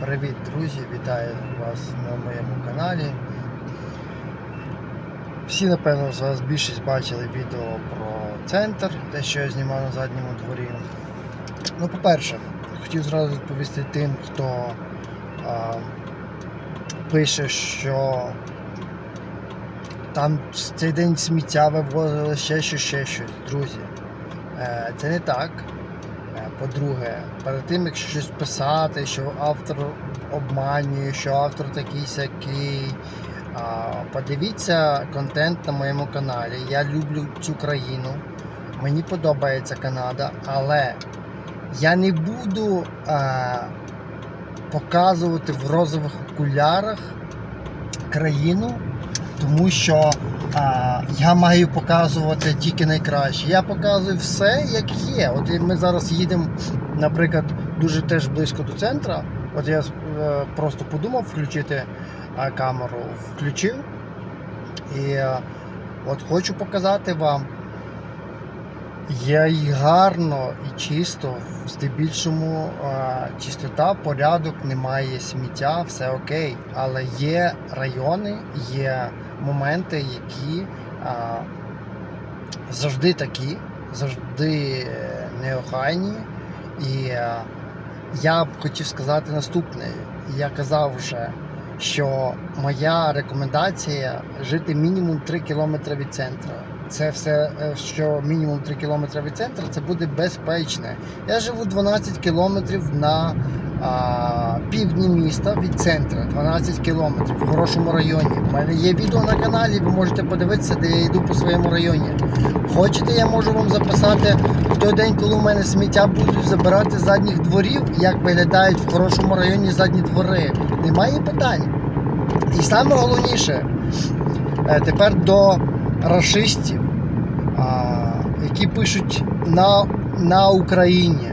Привіт, друзі! Вітаю вас на моєму каналі. Всі, напевно, з вас більшість бачили відео про центр, те, що я знімав на задньому дворі. Ну, по-перше, хотів зразу відповісти тим, хто а, пише, що там цей день сміття вивозили ще щось, ще щось. Друзі, е, це не так. Е, По-друге, перед тим, якщо щось писати, що автор обманює, що автор такий сякий. Подивіться контент на моєму каналі. Я люблю цю країну. Мені подобається Канада, але я не буду е, показувати в розових окулярах країну, тому що а, я маю показувати тільки найкраще. Я показую все, як є. От ми зараз їдемо, наприклад, дуже теж близько до центра. От я е, просто подумав включити камеру, включив. І е, от хочу показати вам. Є і гарно, і чисто, здебільшому чистота, порядок, немає сміття, все окей. Але є райони, є моменти, які а, завжди такі, завжди е, неохайні. І а, я б хотів сказати наступне. Я казав вже, що моя рекомендація жити мінімум 3 кілометри від центру. Це все, е, що мінімум 3 кілометри від центру, це буде безпечне. Я живу 12 кілометрів на а, півдні міста від центру. 12 кілометрів в хорошому районі. У мене є відео на каналі, ви можете подивитися, де я йду по своєму районі. Хочете, я можу вам записати в той день, коли у мене сміття будуть забирати з задніх дворів, як виглядають в хорошому районі задні двори. Немає питань. І саме головніше, е, тепер до рашистів, які пишуть на, на Україні.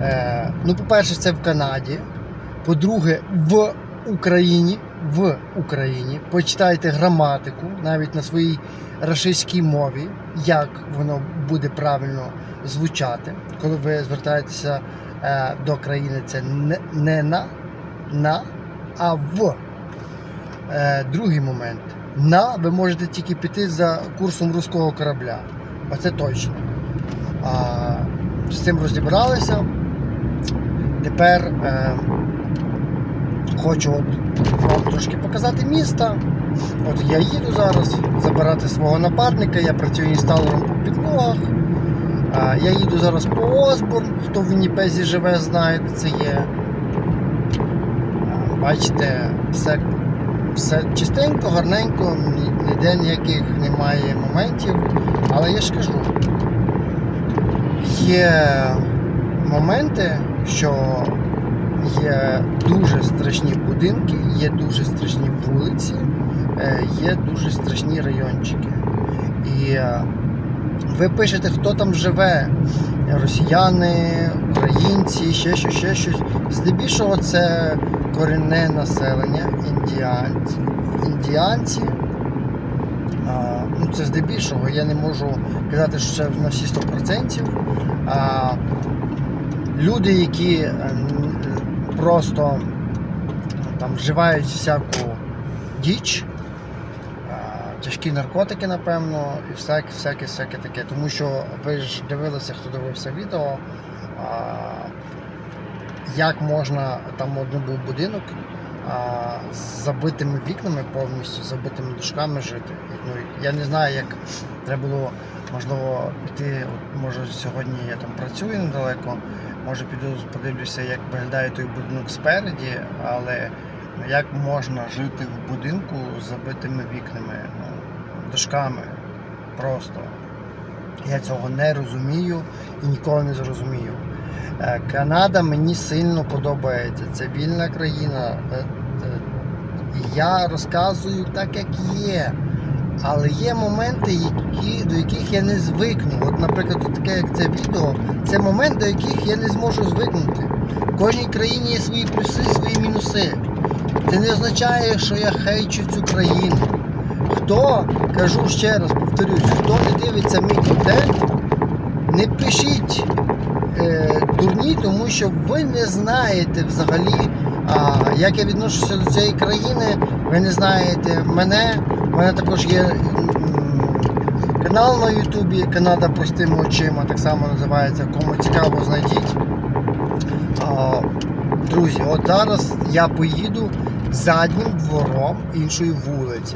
Е, ну, по-перше, це в Канаді. По-друге, в Україні. В Україні. Почитайте граматику навіть на своїй рашистській мові, як воно буде правильно звучати, коли ви звертаєтеся е, до країни, це не, не на, на, а в. Е, другий момент. На ви можете тільки піти за курсом руського корабля. Оце точно. А, з цим розібралися. Тепер е, хочу от вам трошки показати місто. От я їду зараз забирати свого напарника, я працюю інсталером по підлогах. А, я їду зараз по Осборн, хто в Вінніпезі живе, знає, де це є. Бачите, все все чистенько, гарненько, ніде ніяких немає моментів. Але я ж кажу, є моменти, що є дуже страшні будинки, є дуже страшні вулиці, е, є дуже страшні райончики. І е, ви пишете, хто там живе, росіяни, українці, ще щось, ще щось. Здебільшого це корінне населення, індіанці. індіанці. А, ну, це здебільшого, я не можу казати, що це на всі 100%. А, люди, які е, просто там вживають всяку діч, тяжкі наркотики, напевно, і всяке, всяке, всяке таке. Тому що ви ж дивилися, хто дивився відео, як можна, там один був будинок а, з забитими вікнами повністю, забитими дужками жити. Ну, я не знаю, як треба було, можливо, піти, може сьогодні я там працюю недалеко, може піду подивлюся, як виглядає той будинок спереді, але ну, як можна жити в будинку з забитими вікнами, ну, дошками просто. Я цього не розумію і ніколи не зрозумію. Е, Канада мені сильно подобається. Це вільна країна. Е, е, Я розказую так, як є. Але є моменти, які, до яких я не звикну. От, наприклад, таке, як це відео, це момент, до яких я не зможу звикнути. В кожній країні є свої плюси, свої мінуси. Це не означає, що я хейчу цю країну. Хто, кажу ще раз, повторюсь, хто не дивиться мій контент, не пишіть е, тому що ви не знаєте взагалі А, як я відношуся до цієї країни, ви не знаєте мене. У мене також є канал на Ютубі Канада простими очима, так само називається. Кому цікаво, знайдіть. А, друзі, от зараз я поїду заднім двором іншої вулиці.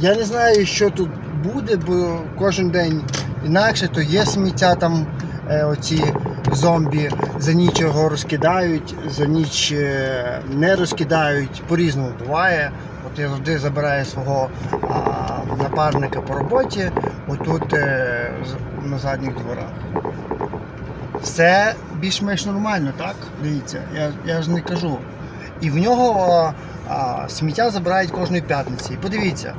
Я не знаю, що тут буде, бо кожен день інакше, то є сміття там е, оці зомбі за ніч його розкидають, за ніч е, не розкидають, по-різному буває. От я завжди забираю свого а, напарника по роботі, отут е, на задніх дворах. Все більш-менш нормально, так? Дивіться, я, я ж не кажу. І в нього а, а, сміття забирають кожної п'ятниці. І подивіться,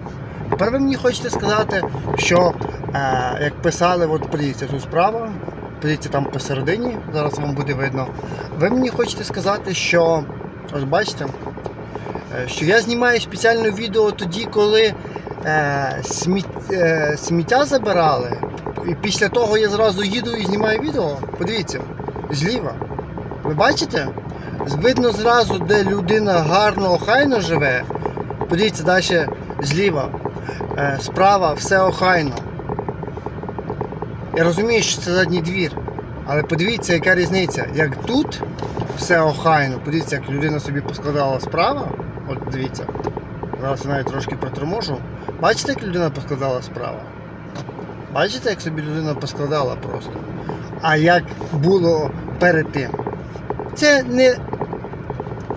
тепер ви мені хочете сказати, що е, як писали, от подивіться, тут справа, подивіться там посередині, зараз вам буде видно. Ви мені хочете сказати, що ось бачите, е, що я знімаю спеціальне відео тоді, коли е, сміт, е, сміття забирали. І після того я зразу їду і знімаю відео. Подивіться, зліва. Ви бачите? Видно зразу, де людина гарно, охайно живе. Подивіться далі зліва. Е, справа все охайно. Я розумію, що це задній двір. Але подивіться, яка різниця. Як тут все охайно, подивіться, як людина собі поскладала справа. От дивіться. Зараз я навіть трошки проторможу. Бачите, як людина поскладала справа? Бачите, як собі людина поскладала просто. А як було перед тим? Це не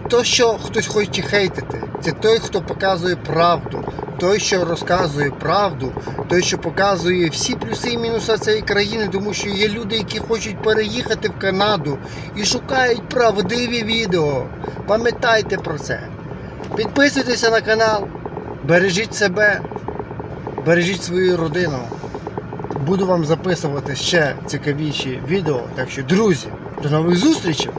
то, що хтось хоче хейтити. Це той, хто показує правду, той, що розказує правду, той, що показує всі плюси і мінуси цієї країни, тому що є люди, які хочуть переїхати в Канаду і шукають правдиві відео. Пам'ятайте про це. Підписуйтеся на канал, бережіть себе, бережіть свою родину. Буду вам записувати ще цікавіші відео. Так що, друзі, до нових зустрічей!